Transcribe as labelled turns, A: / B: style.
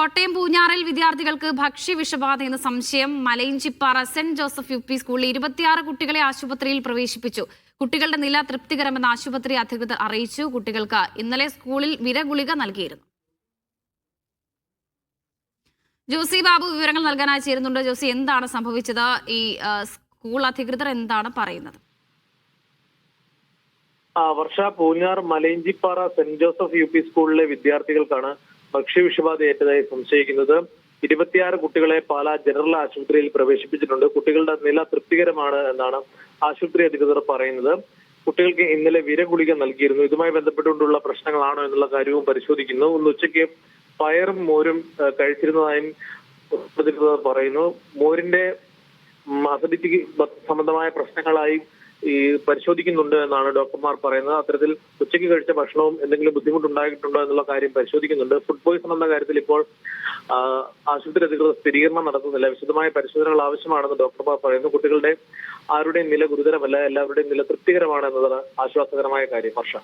A: കോട്ടയം പൂഞ്ഞാറിൽ വിദ്യാർത്ഥികൾക്ക് ഭക്ഷ്യ വിഷബാധ എന്ന സംശയം. Malayinchippara saint Joseph U P സ്കൂളിൽ ഇരുപത്തിയാറ് കുട്ടികളെ ആശുപത്രിയിൽ പ്രവേശിപ്പിച്ചു. കുട്ടികളുടെ നില തൃപ്തികരമെന്ന് ആശുപത്രി അധികൃതർ അറിയിച്ചു. കുട്ടികൾക്ക് ഇന്നലെ സ്കൂളിൽ വിരഗുളിക നൽകിയിരുന്നു. ജോസി ബാബു വിവരങ്ങൾ നൽകാനായി ചേരുന്നുണ്ട്. ജോസി എന്താണ് സംഭവിച്ചത്? ഈ സ്കൂൾ അധികൃതർ എന്താണ് പറയുന്നത്?
B: Varsha Poonjar Malayinchippara saint Joseph U P സ്കൂളിലെ വിദ്യാർത്ഥികൾക്കാണ് ഭക്ഷ്യവിഷബാധ ഏറ്റതായി സംശയിക്കുന്നത്. ഇരുപത്തിയാറ് കുട്ടികളെ പാലാ ജനറൽ ആശുപത്രിയിൽ പ്രവേശിപ്പിച്ചിട്ടുണ്ട്. കുട്ടികളുടെ നില തൃപ്തികരമാണ് എന്നാണ് ആശുപത്രി അധികൃതർ പറയുന്നത്. കുട്ടികൾക്ക് ഇന്നലെ വിരഗുളിക നൽകിയിരുന്നു. ഇതുമായി ബന്ധപ്പെട്ടുകൊണ്ടുള്ള പ്രശ്നങ്ങളാണോ എന്നുള്ള കാര്യവും പരിശോധിക്കുന്നു. ഇന്ന് ഉച്ചയ്ക്ക് പയറും മോരും കഴിച്ചിരുന്നതായും അധികൃതർ പറയുന്നു. മോരിന്റെ അസിഡിറ്റി സംബന്ധമായ പ്രശ്നങ്ങളായി ഈ പരിശോധിക്കുന്നുണ്ട് എന്നാണ് ഡോക്ടർമാർ പറയുന്നത്. അത്തരത്തിൽ ഉച്ചയ്ക്ക് കഴിച്ച ഭക്ഷണവും എന്തെങ്കിലും ബുദ്ധിമുട്ടുണ്ടായിട്ടുണ്ടോ എന്നുള്ള കാര്യം പരിശോധിക്കുന്നുണ്ട്. ഫുഡ് പോയിസൺ എന്ന കാര്യത്തിൽ ഇപ്പോൾ ആശുപത്രി അധികൃതർ സ്ഥിരീകരണം നടത്തുന്നില്ല. വിശദമായ പരിശോധനകൾ ആവശ്യമാണെന്ന് ഡോക്ടർമാർ പറയുന്നു. കുട്ടികളുടെ ആരുടെയും നില ഗുരുതരമല്ല എല്ലാവരുടെയും നില തൃപ്തികരമാണ് എന്നതാണ് ആശ്വാസകരമായ കാര്യം. വർഷ